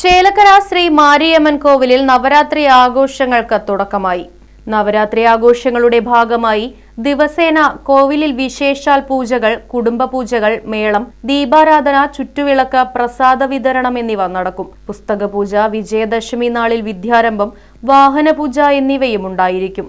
ചേലക്കര ശ്രീ മാരിയമ്മൻ കോവിലിൽ നവരാത്രി ആഘോഷങ്ങൾക്ക് തുടക്കമായി. നവരാത്രി ആഘോഷങ്ങളുടെ ഭാഗമായി ദിവസേന കോവിലിൽ വിശേഷാൽ പൂജകൾ കുടുംബ പൂജകൾ മേളം ദീപാരാധന ചുറ്റുവിളക്ക് പ്രസാദ വിതരണം എന്നിവ നടക്കും. പുസ്തക പൂജ വിജയദശമി നാളിൽ വിദ്യാരംഭം വാഹനപൂജ എന്നിവയും ഉണ്ടായിരിക്കും.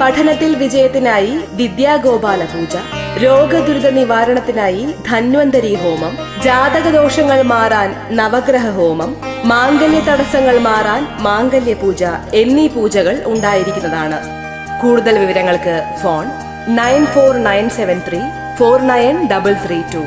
പഠനത്തിൽ വിജയത്തിനായി വിദ്യാഗോപാല പൂജ രോഗദുരിത നിവാരണത്തിനായി ധന്വന്തരി ഹോമം ജാതകദോഷങ്ങൾ മാറാൻ നവഗ്രഹ ഹോമം മാംഗല്യ തടസ്സങ്ങൾ മാറാൻ മാംഗല്യ പൂജ എന്നീ പൂജകൾ ഉണ്ടായിരിക്കുന്നതാണ്. കൂടുതൽ വിവരങ്ങൾക്ക് phone nine four nine seven three four nine double three two.